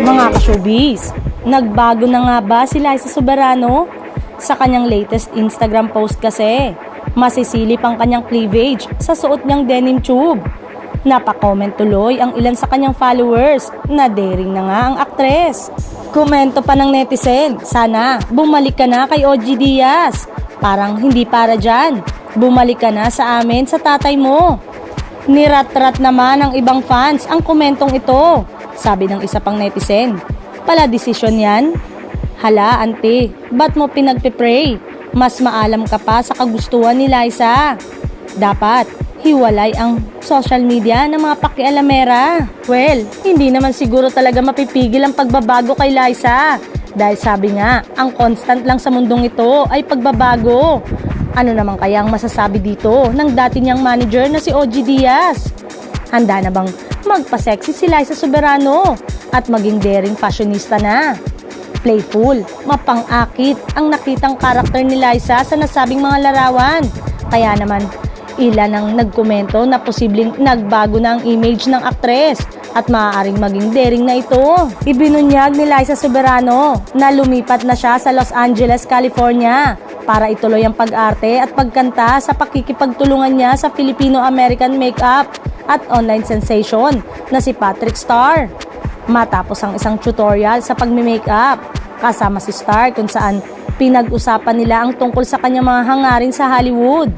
Mga ka-showbiz, nagbago na nga ba si Liza Soberano? Sa kanyang latest Instagram post kasi, masisilip ang kanyang cleavage sa suot niyang denim tube. Napakomment tuloy ang ilan sa kanyang followers na daring na nga ang aktres. Komento pa ng netizen, sana bumalik ka na kay OG Diaz. Parang hindi para dyan. Bumalik ka na sa amin sa tatay mo. Nirat-rat naman ng ibang fans ang komentong ito. Sabi ng isa pang netizen, pala desisyon yan? Hala, ante, ba't mo pinagpipray? Mas maalam ka pa sa kagustuhan ni Liza. Dapat, hiwalay ang social media ng mga pakialamera. Well, hindi naman siguro talaga mapipigil ang pagbabago kay Liza. Dahil sabi nga, ang constant lang sa mundong ito ay pagbabago. Ano naman kaya ang masasabi dito ng dati niyang manager na si OG Diaz? Handa na bang magpa-sexy si Liza Soberano at maging daring fashionista na? Playful, mapang-akit ang nakitang karakter ni Liza sa nasabing mga larawan. Kaya naman, ilan ang nagkomento na posibleng nagbago na ang image ng aktres at maaaring maging daring na ito. Ibinunyag ni Liza Soberano na lumipat na siya sa Los Angeles, California para ituloy ang pag-arte at pagkanta sa pakikipagtulungan niya sa Filipino-American makeup at online sensation na si Patrick Starr. Matapos ang isang tutorial sa pagme-makeup kasama si Starr kung saan pinag-usapan nila ang tungkol sa kanyang mga hangarin sa Hollywood.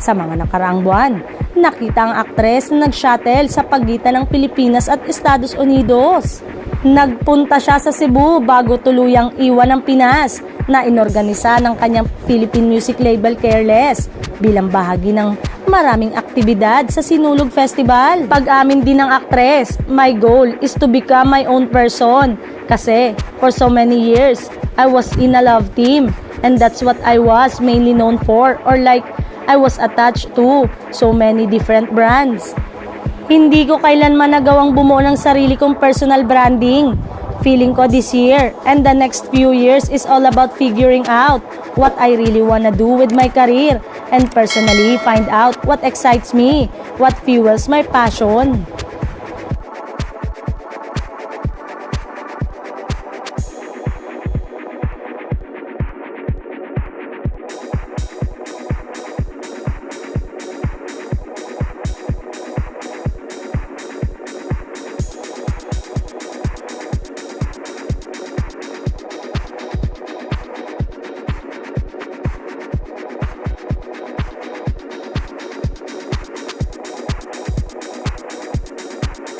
Sa mga nakaraang buwan, nakita ang aktres na nag-shuttle sa pagitan ng Pilipinas at Estados Unidos. Nagpunta siya sa Cebu bago tuluyang iwan ng Pinas na inorganisa ng kanyang Philippine music label Careless bilang bahagi ng maraming aktibidad sa Sinulog Festival. Pag-amin din ng aktres, my goal is to become my own person kasi for so many years, I was in a love team and that's what I was mainly known for or like I was attached to so many different brands. Hindi ko kailanman nagawang bumuo ng sarili kong personal branding. Feeling ko this year and the next few years is all about figuring out what I really wanna do with my career and personally find out what excites me, what fuels my passion.